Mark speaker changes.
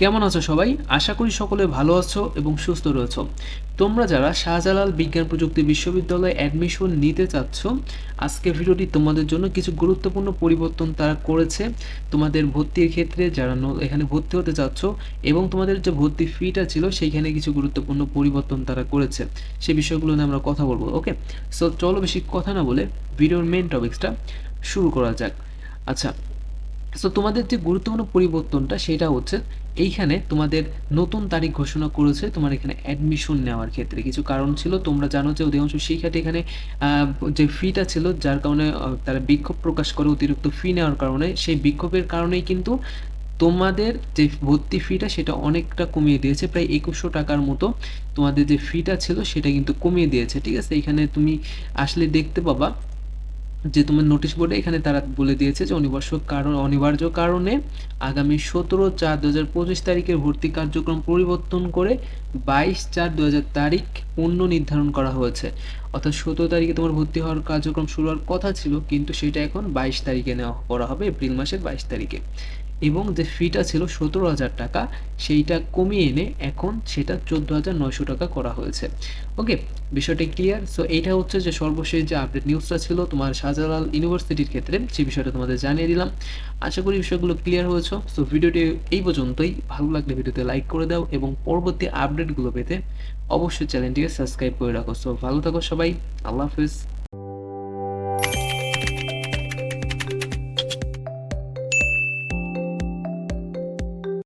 Speaker 1: কেমন আছো সবাই? আশা করি সকলে ভালো আছো এবং সুস্থ রয়েছো। তোমরা যারা শাহজালাল বিজ্ঞান প্রযুক্তি বিশ্ববিদ্যালয়ে অ্যাডমিশন নিতে চাচ্ছ, আজকে ভিডিওটি তোমাদের জন্য কিছু গুরুত্বপূর্ণ পরিবর্তন তারা করেছে। তোমাদের ভর্তির ক্ষেত্রে যারা এখানে ভর্তি হতে চাচ্ছ এবং তোমাদের যে ভর্তি ফিটা ছিল, সেইখানে কিছু গুরুত্বপূর্ণ পরিবর্তন তারা করেছে। সেই বিষয়গুলো নিয়ে আমরা কথা বলব, ওকে? সো চলো বেশি কথা না বলে ভিডিওর মেন টপিক্সটা শুরু করা যাক। আচ্ছা সো তোমাদের যে গুরুত্বপূর্ণ পরিবর্তনটা সেটা হচ্ছে এইখানে তোমাদের নতুন তারিখ ঘোষণা করেছে তোমার এখানে অ্যাডমিশন নেওয়ার ক্ষেত্রে। কিছু কারণ ছিল, তোমরা জানো যে অধিকাংশ শিক্ষার্থী এখানে যে ফিটা ছিল যার কারণে তারা বিক্ষোভ প্রকাশ করে অতিরিক্ত ফি নেওয়ার কারণে। সেই বিক্ষোভের কারণেই কিন্তু তোমাদের যে ভর্তি ফিটা সেটা অনেকটা কমিয়ে দিয়েছে। প্রায় একুশশো টাকার মতো তোমাদের যে ফিটা ছিল সেটা কিন্তু কমিয়ে দিয়েছে। ঠিক আছে? এখানে তুমি আসলে দেখতে পাবা যে তোমার নোটিশ বোর্ডে এখানে তারা বলে দিয়েছে যে অনিবার্য কারণ, অনিবার্য কারণে আগামী সতেরো চার দু হাজার পঁচিশ তারিখের ভর্তি কার্যক্রম পরিবর্তন করে বাইশ চার দু হাজার তারিখ অন্য নির্ধারণ করা হয়েছে। অর্থাৎ সতেরো তারিখে তোমার ভর্তি হওয়ার কার্যক্রম শুরু হওয়ার কথা ছিল, কিন্তু সেটা এখন বাইশ তারিখে নেওয়া করা হবে, এপ্রিল মাসের বাইশ তারিখে। এবং যে ফিটা ছিল সতেরো হাজার টাকা, সেইটা কমিয়ে এনে এখন সেটা চোদ্দ হাজার নয়শো টাকা করা হয়েছে। ওকে, বিষয়টা ক্লিয়ার সো এইটা হচ্ছে যে সর্বশেষ যে আপডেট নিউজটা ছিল, তোমার শাহজালাল ইউনিভার্সিটির ক্ষেত্রে, সেই বিষয়টা তোমাদের জানিয়ে দিলাম। আশা করি বিষয়গুলো ক্লিয়ার হয়েছে। সো ভিডিওটি এই পর্যন্তই। ভালো লাগলে ভিডিওতে লাইক করে দাও এবং পরবর্তী আপডেটগুলো পেতে অবশ্যই চ্যানেলটিকে সাবস্ক্রাইব করে রাখো। সো ভালো থাকো সবাই। আল্লাহ হাফিজ।